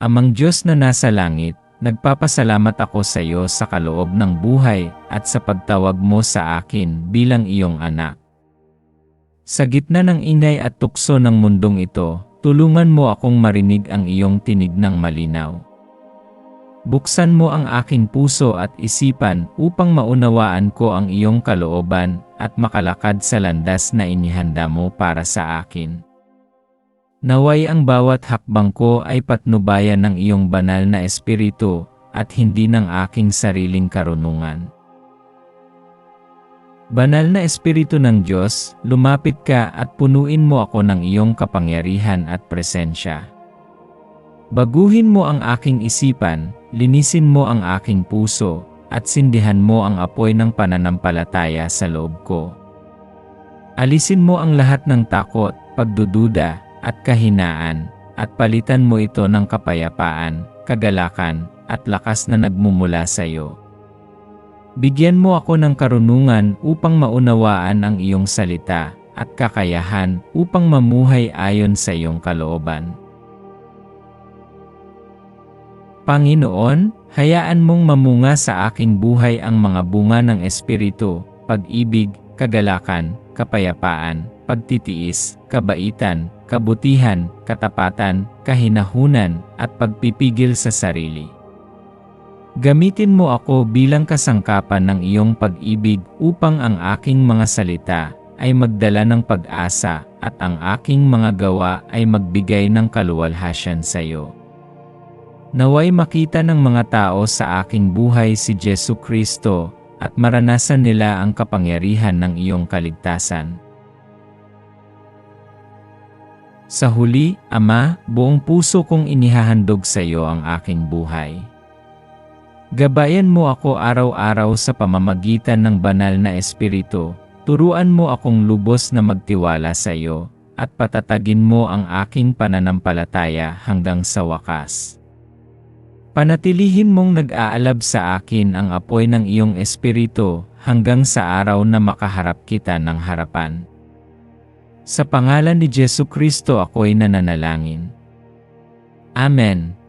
Amang Diyos na nasa langit, nagpapasalamat ako sa iyo sa kaloob ng buhay at sa pagtawag mo sa akin bilang iyong anak. Sa gitna ng inay at tukso ng mundong ito, tulungan mo akong marinig ang iyong tinig ng malinaw. Buksan mo ang aking puso at isipan upang maunawaan ko ang iyong kalooban at makalakad sa landas na inihanda mo para sa akin. Naway ang bawat hakbang ko ay patnubayan ng iyong banal na espiritu at hindi ng aking sariling karunungan. Banal na Espiritu ng Diyos, lumapit ka at punuin mo ako ng iyong kapangyarihan at presensya. Baguhin mo ang aking isipan, linisin mo ang aking puso, at sindihan mo ang apoy ng pananampalataya sa loob ko. Alisin mo ang lahat ng takot, pagdududa, at kahinaan, at palitan mo ito ng kapayapaan, kagalakan, at lakas na nagmumula sa iyo. Bigyan mo ako ng karunungan upang maunawaan ang iyong salita at kakayahan upang mamuhay ayon sa iyong kalooban. Panginoon, hayaan mong mamunga sa aking buhay ang mga bunga ng Espiritu, pag-ibig, kagalakan, kapayapaan, pagtitiis, kabaitan, kabutihan, katapatan, kahinahunan, at pagpipigil sa sarili. Gamitin mo ako bilang kasangkapan ng iyong pag-ibig upang ang aking mga salita ay magdala ng pag-asa at ang aking mga gawa ay magbigay ng kaluwalhasyan sa iyo. Naway makita ng mga tao sa aking buhay si Jesu Kristo at maranasan nila ang kapangyarihan ng iyong kaligtasan. Sa huli, Ama, buong puso kong inihahandog sa iyo ang aking buhay. Gabayan mo ako araw-araw sa pamamagitan ng banal na espiritu, turuan mo akong lubos na magtiwala sa iyo, at patatagin mo ang aking pananampalataya hanggang sa wakas. Panatilihin mong nag-aalab sa akin ang apoy ng iyong espiritu hanggang sa araw na makaharap kita ng harapan. Sa pangalan ni Jesu Kristo ako'y nananalangin. Amen.